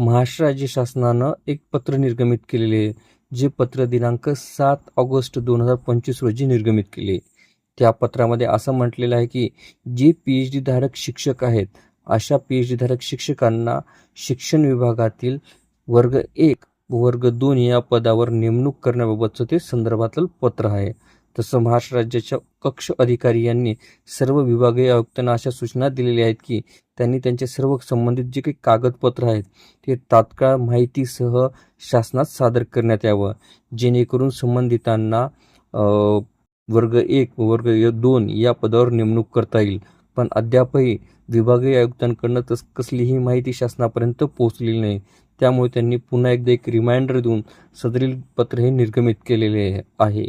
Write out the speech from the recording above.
महाराष्ट्र राज्य शासनानं एक पत्र निर्गमित केलेले आहे जे पत्र दिनांक सात ऑगस्ट दोन हजार पंचवीस रोजी निर्गमित केले त्या पत्रामध्ये असं म्हटलेलं आहे की जे पी एच डी धारक शिक्षक आहेत अशा पी एच डी धारक शिक्षकांना शिक्षण विभागातील वर्ग एक व वर्ग दोन या पदावर नेमणूक करण्याबाबतचं ते संदर्भातलं पत्र आहे. तसं महाराष्ट्र राज्याच्या कक्ष अधिकारी यांनी सर्व विभागीय आयुक्तांना अशा सूचना दिलेल्या आहेत की त्यांनी त्यांचे सर्व संबंधित जे काही कागदपत्र आहेत ते तात्काळ माहितीसह शासनात सादर करण्यात यावं. जेणेकरून संबंधितांना वर्ग एक व वर्ग दोन या पदावर नेमणूक करता येईल. पण अद्यापही विभागीय आयुक्तांकडनं तस कसलीही माहिती शासनापर्यंत पोहोचलेली नाही. त्यामुळे त्यांनी पुन्हा एकदा एक रिमाइंडर देऊन सदरील पत्र हे निर्गमित केलेले आहे.